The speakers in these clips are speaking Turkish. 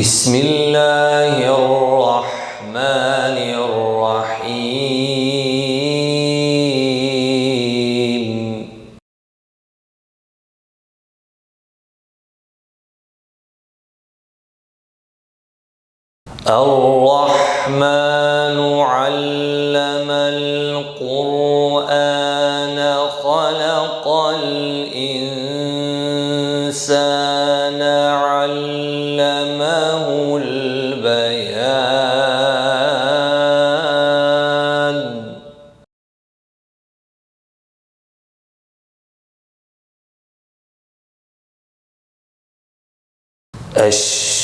بسم الله الرحمن الرحيم. الرحمن علم القرآن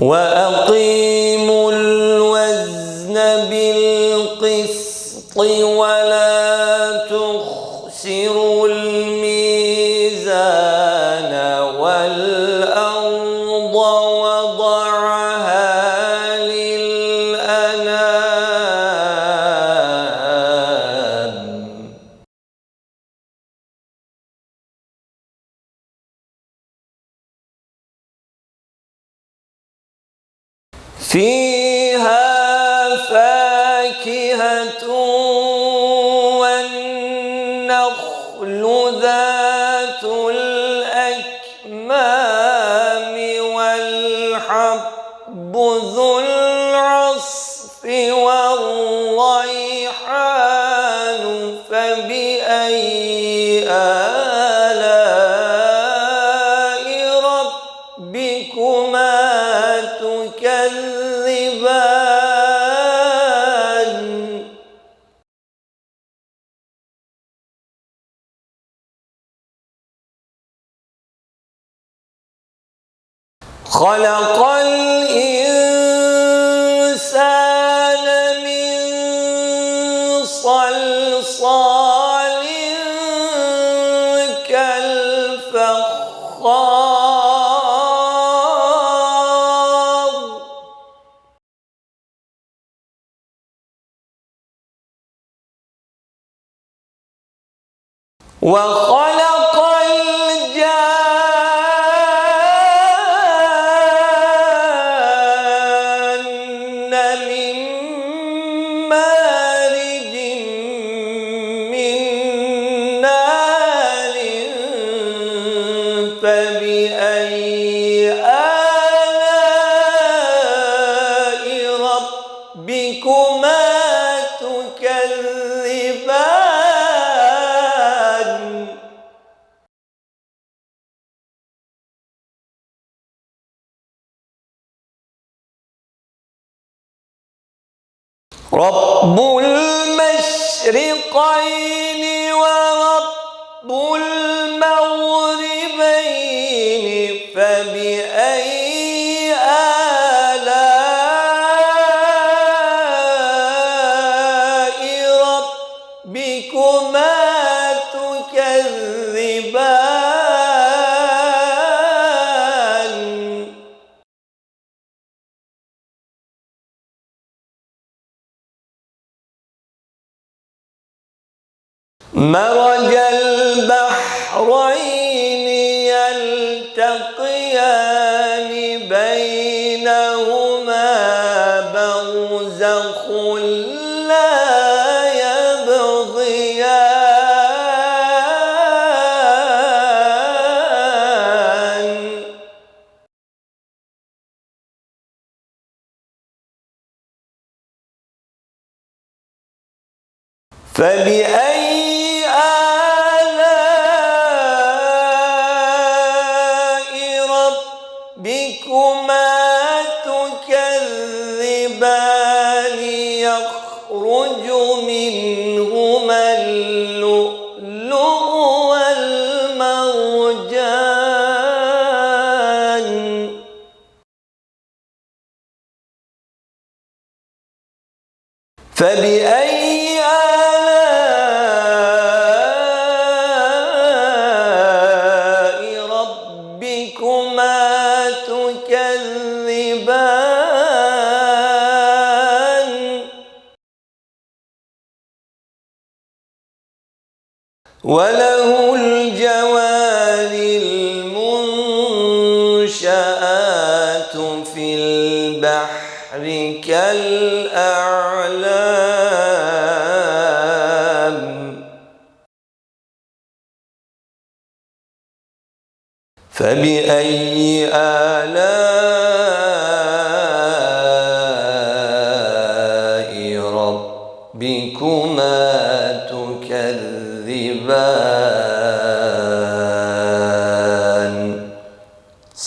وأقيموا الوزن بالقسط ولا فيها فاكهة وخلق الجان من من نار فبأي آلاء رب المشرقين ورب المغربين. مرج البحرين يلتقيان بينهما برزخ لا يبغيان. فبأ وله الجوار المنشآت في البحر كالأعلام. فبأي آلاء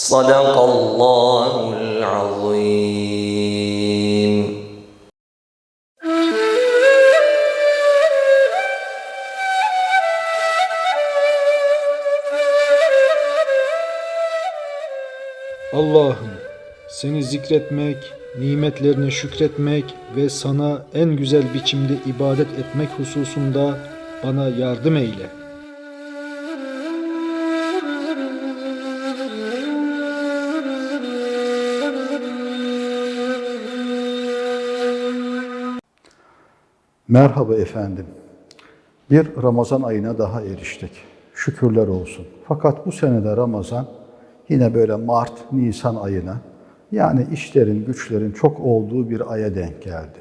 صدق الله العظيم Allah'ım seni zikretmek, nimetlerine şükretmek ve sana en güzel biçimde ibadet etmek hususunda bana yardım eyle. Merhaba efendim. Bir Ramazan ayına daha eriştik. Şükürler olsun. Fakat bu senede Ramazan yine böyle Mart, Nisan ayına yani işlerin, güçlerin çok olduğu bir aya denk geldi.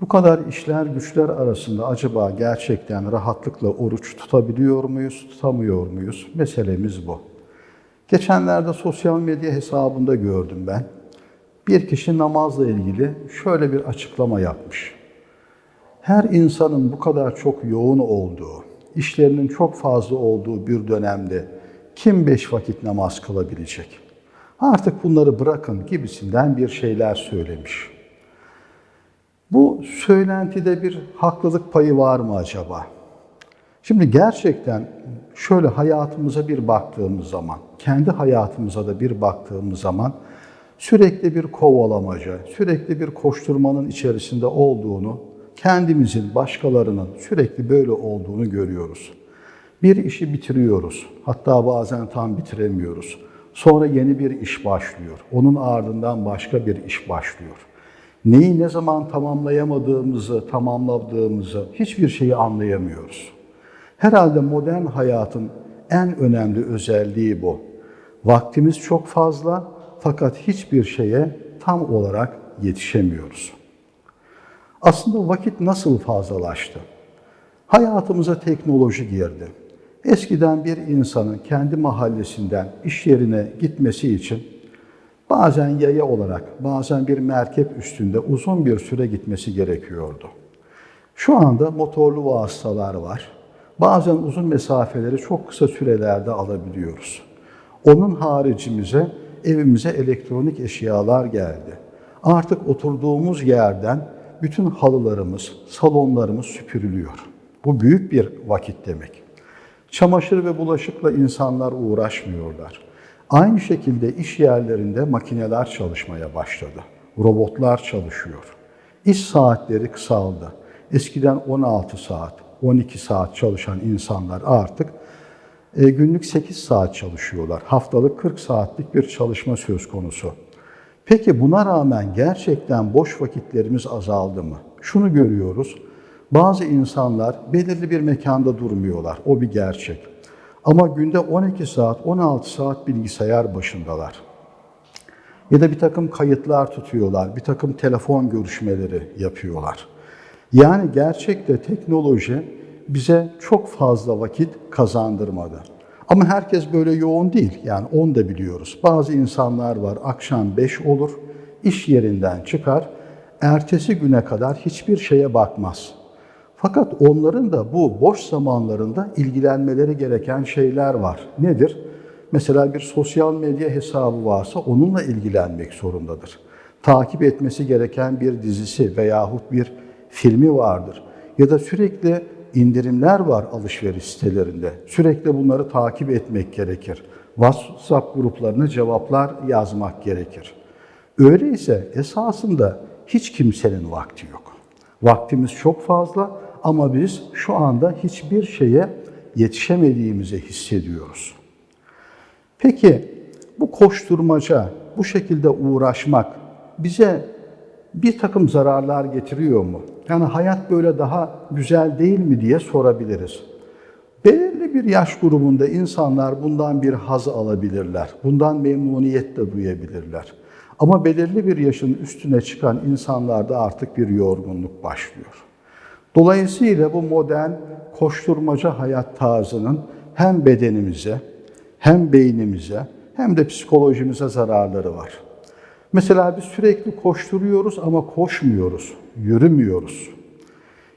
Bu kadar işler, güçler arasında acaba gerçekten rahatlıkla oruç tutabiliyor muyuz, tutamıyor muyuz? Meselemiz bu. Geçenlerde sosyal medya hesabında gördüm ben. Bir kişi namazla ilgili şöyle bir açıklama yapmış her insanın bu kadar çok yoğun olduğu, işlerinin çok fazla olduğu bir dönemde kim beş vakit namaz kılabilecek? Artık bunları bırakın gibisinden bir şeyler söylemiş. Bu söylentide bir haklılık payı var mı acaba? Şimdi gerçekten şöyle hayatımıza bir baktığımız zaman, kendi hayatımıza da bir baktığımız zaman sürekli bir kovalamaca, sürekli bir koşturmanın içerisinde olduğunu kendimizin, başkalarının sürekli böyle olduğunu görüyoruz. Bir işi bitiriyoruz. Hatta bazen tam bitiremiyoruz. Sonra yeni bir iş başlıyor. Onun ardından başka bir iş başlıyor. Neyi ne zaman tamamlayamadığımızı, tamamladığımızı hiçbir şeyi anlayamıyoruz. Herhalde modern hayatın en önemli özelliği bu. Vaktimiz çok fazla fakat hiçbir şeye tam olarak yetişemiyoruz. Aslında vakit nasıl fazlalaştı? Hayatımıza teknoloji girdi. Eskiden bir insanın kendi mahallesinden iş yerine gitmesi için bazen yaya olarak, bazen bir merkep üstünde uzun bir süre gitmesi gerekiyordu. Şu anda motorlu vasıtalar var. Bazen uzun mesafeleri çok kısa sürelerde alabiliyoruz. Onun haricimize evimize elektronik eşyalar geldi. Artık oturduğumuz yerden bütün halılarımız, salonlarımız süpürülüyor. Bu büyük bir vakit demek. Çamaşır ve bulaşıkla insanlar uğraşmıyorlar. Aynı şekilde iş yerlerinde makineler çalışmaya başladı. Robotlar çalışıyor. İş saatleri kısaldı. Eskiden 16 saat, 12 saat çalışan insanlar artık e, günlük 8 saat çalışıyorlar. Haftalık 40 saatlik bir çalışma söz konusu. Peki buna rağmen gerçekten boş vakitlerimiz azaldı mı? Şunu görüyoruz. Bazı insanlar belirli bir mekanda durmuyorlar. O bir gerçek. Ama günde 12 saat, 16 saat bilgisayar başındalar. Ya da bir takım kayıtlar tutuyorlar, bir takım telefon görüşmeleri yapıyorlar. Yani gerçekte teknoloji bize çok fazla vakit kazandırmadı. Ama herkes böyle yoğun değil. Yani onu da biliyoruz. Bazı insanlar var akşam 5 olur, iş yerinden çıkar, ertesi güne kadar hiçbir şeye bakmaz. Fakat onların da bu boş zamanlarında ilgilenmeleri gereken şeyler var. Nedir? Mesela bir sosyal medya hesabı varsa onunla ilgilenmek zorundadır. Takip etmesi gereken bir dizisi veyahut bir filmi vardır. Ya da sürekli indirimler var alışveriş sitelerinde. Sürekli bunları takip etmek gerekir. WhatsApp gruplarına cevaplar yazmak gerekir. Öyleyse esasında hiç kimsenin vakti yok. Vaktimiz çok fazla ama biz şu anda hiçbir şeye yetişemediğimizi hissediyoruz. Peki bu koşturmaca, bu şekilde uğraşmak bize bir takım zararlar getiriyor mu? Yani hayat böyle daha güzel değil mi diye sorabiliriz. Belirli bir yaş grubunda insanlar bundan bir haz alabilirler. Bundan memnuniyet de duyabilirler. Ama belirli bir yaşın üstüne çıkan insanlarda artık bir yorgunluk başlıyor. Dolayısıyla bu modern koşturmaca hayat tarzının hem bedenimize, hem beynimize, hem de psikolojimize zararları var. Mesela biz sürekli koşturuyoruz ama koşmuyoruz, yürümüyoruz.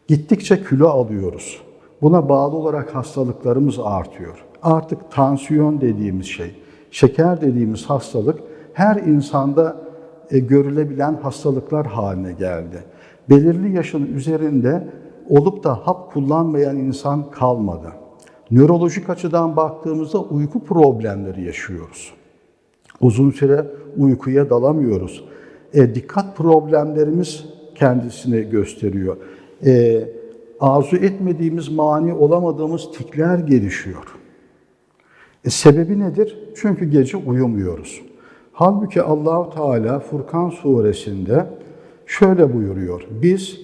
Gittikçe kilo alıyoruz. Buna bağlı olarak hastalıklarımız artıyor. Artık tansiyon dediğimiz şey, şeker dediğimiz hastalık her insanda e, görülebilen hastalıklar haline geldi. Belirli yaşın üzerinde olup da hap kullanmayan insan kalmadı. Nörolojik açıdan baktığımızda uyku problemleri yaşıyoruz. Uzun süre uykuya dalamıyoruz. E, dikkat problemlerimiz kendisini gösteriyor. E, arzu etmediğimiz, mani olamadığımız tikler gelişiyor. E, sebebi nedir? Çünkü gece uyumuyoruz. Halbuki Allahu Teala Furkan suresinde şöyle buyuruyor. Biz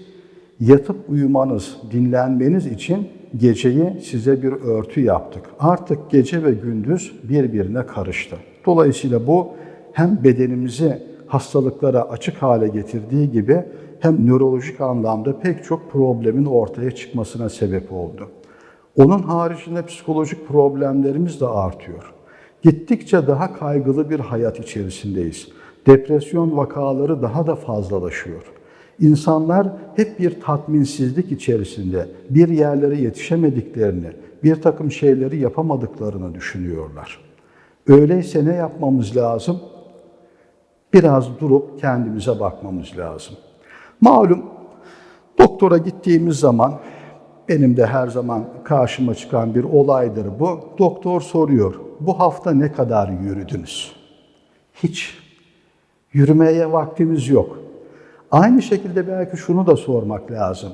yatıp uyumanız, dinlenmeniz için geceyi size bir örtü yaptık. Artık gece ve gündüz birbirine karıştı. Dolayısıyla bu hem bedenimizi hastalıklara açık hale getirdiği gibi hem nörolojik anlamda pek çok problemin ortaya çıkmasına sebep oldu. Onun haricinde psikolojik problemlerimiz de artıyor. Gittikçe daha kaygılı bir hayat içerisindeyiz. Depresyon vakaları daha da fazlalaşıyor. İnsanlar hep bir tatminsizlik içerisinde bir yerlere yetişemediklerini, bir takım şeyleri yapamadıklarını düşünüyorlar. Öyleyse ne yapmamız lazım? Biraz durup kendimize bakmamız lazım. Malum doktora gittiğimiz zaman benim de her zaman karşıma çıkan bir olaydır bu. Doktor soruyor, bu hafta ne kadar yürüdünüz? Hiç. Yürümeye vaktimiz yok. Aynı şekilde belki şunu da sormak lazım.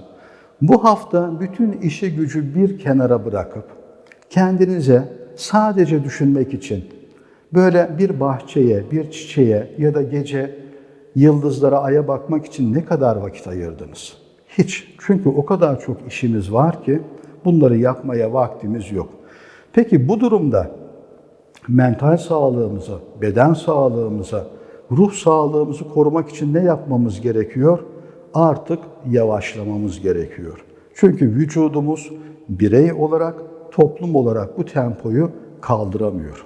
Bu hafta bütün işi gücü bir kenara bırakıp kendinize sadece düşünmek için böyle bir bahçeye, bir çiçeğe ya da gece yıldızlara, aya bakmak için ne kadar vakit ayırdınız? Hiç. Çünkü o kadar çok işimiz var ki bunları yapmaya vaktimiz yok. Peki bu durumda mental sağlığımızı, beden sağlığımızı, ruh sağlığımızı korumak için ne yapmamız gerekiyor? Artık yavaşlamamız gerekiyor. Çünkü vücudumuz birey olarak, toplum olarak bu tempoyu kaldıramıyor.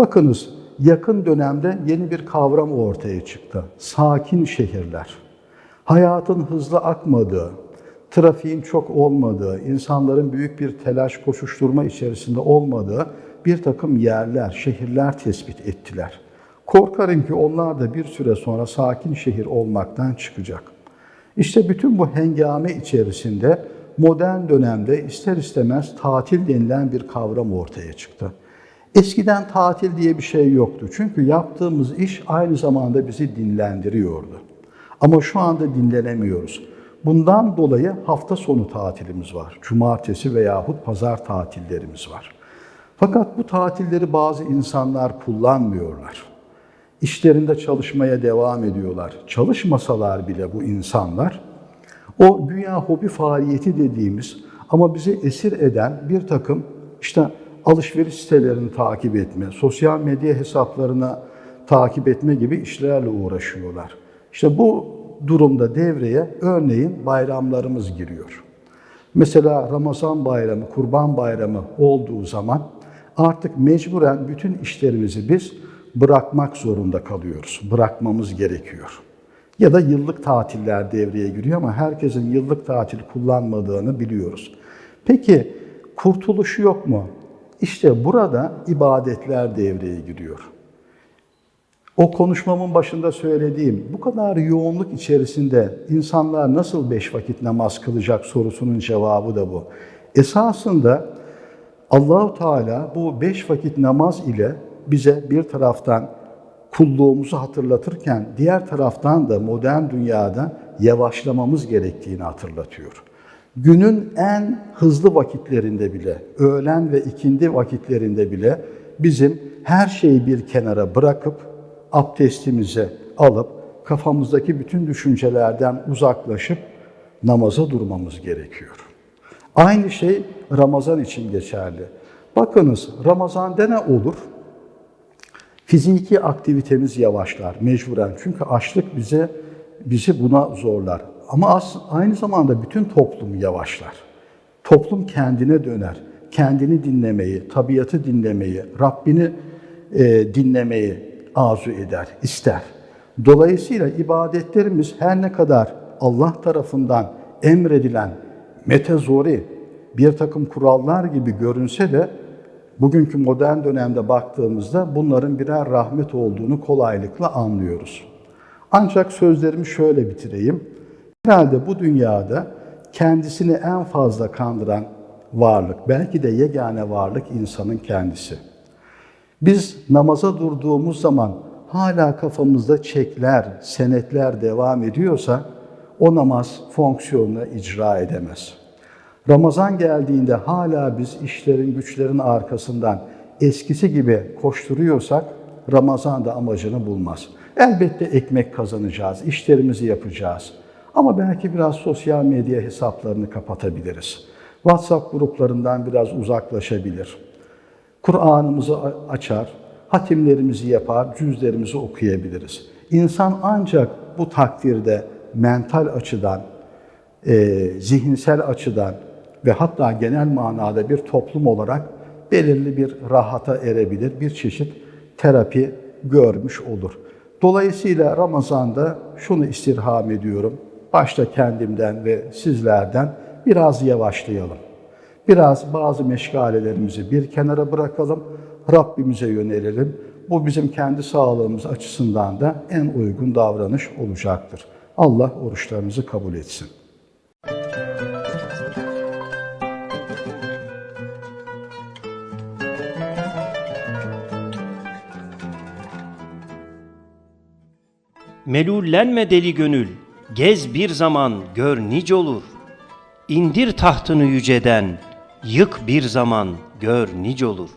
Bakınız yakın dönemde yeni bir kavram ortaya çıktı. Sakin şehirler. Hayatın hızlı akmadığı, trafiğin çok olmadığı, insanların büyük bir telaş koşuşturma içerisinde olmadığı bir takım yerler, şehirler tespit ettiler. Korkarım ki onlar da bir süre sonra sakin şehir olmaktan çıkacak. İşte bütün bu hengame içerisinde modern dönemde ister istemez tatil denilen bir kavram ortaya çıktı. Eskiden tatil diye bir şey yoktu. Çünkü yaptığımız iş aynı zamanda bizi dinlendiriyordu. Ama şu anda dinlenemiyoruz. Bundan dolayı hafta sonu tatilimiz var. Cumartesi veyahut pazar tatillerimiz var. Fakat bu tatilleri bazı insanlar kullanmıyorlar. İşlerinde çalışmaya devam ediyorlar. Çalışmasalar bile bu insanlar o güya hobi faaliyeti dediğimiz ama bizi esir eden bir takım işte alışveriş sitelerini takip etme, sosyal medya hesaplarına takip etme gibi işlerle uğraşıyorlar. İşte bu durumda devreye örneğin bayramlarımız giriyor. Mesela Ramazan bayramı, Kurban bayramı olduğu zaman artık mecburen bütün işlerimizi biz bırakmak zorunda kalıyoruz. Bırakmamız gerekiyor. Ya da yıllık tatiller devreye giriyor ama herkesin yıllık tatil kullanmadığını biliyoruz. Peki kurtuluşu yok mu? İşte burada ibadetler devreye giriyor. O konuşmamın başında söylediğim bu kadar yoğunluk içerisinde insanlar nasıl beş vakit namaz kılacak sorusunun cevabı da bu. Esasında Allahu Teala bu beş vakit namaz ile bize bir taraftan kulluğumuzu hatırlatırken diğer taraftan da modern dünyada yavaşlamamız gerektiğini hatırlatıyor. Günün en hızlı vakitlerinde bile, öğlen ve ikindi vakitlerinde bile bizim her şeyi bir kenara bırakıp abdestimizi alıp kafamızdaki bütün düşüncelerden uzaklaşıp namaza durmamız gerekiyor. Aynı şey Ramazan için geçerli. Bakınız Ramazan'da ne olur? Fiziki aktivitemiz yavaşlar mecburen. Çünkü açlık bize bizi buna zorlar. Ama aynı zamanda bütün toplum yavaşlar. Toplum kendine döner. Kendini dinlemeyi, tabiatı dinlemeyi, Rabbini e, dinlemeyi arzu eder, ister. Dolayısıyla ibadetlerimiz her ne kadar Allah tarafından emredilen metezori bir takım kurallar gibi görünse de bugünkü modern dönemde baktığımızda bunların birer rahmet olduğunu kolaylıkla anlıyoruz. Ancak sözlerimi şöyle bitireyim. Herhalde bu dünyada kendisini en fazla kandıran varlık, belki de yegane varlık insanın kendisi. Biz namaza durduğumuz zaman hala kafamızda çekler, senetler devam ediyorsa o namaz fonksiyonunu icra edemez. Ramazan geldiğinde hala biz işlerin, güçlerin arkasından eskisi gibi koşturuyorsak Ramazan da amacını bulmaz. Elbette ekmek kazanacağız, işlerimizi yapacağız. Ama belki biraz sosyal medya hesaplarını kapatabiliriz. WhatsApp gruplarından biraz uzaklaşabilir. Kur'an'ımızı açar, hatimlerimizi yapar, cüzlerimizi okuyabiliriz. İnsan ancak bu takdirde mental açıdan, e, zihinsel açıdan ve hatta genel manada bir toplum olarak belirli bir rahata erebilir, bir çeşit terapi görmüş olur. Dolayısıyla Ramazan'da şunu istirham ediyorum, başta kendimden ve sizlerden biraz yavaşlayalım. Biraz bazı meşgalelerimizi bir kenara bırakalım, Rabbimize yönelelim. Bu bizim kendi sağlığımız açısından da en uygun davranış olacaktır. Allah oruçlarınızı kabul etsin. Melullenme deli gönül, gez bir zaman gör nice olur. İndir tahtını yüceden, yık bir zaman gör nice olur.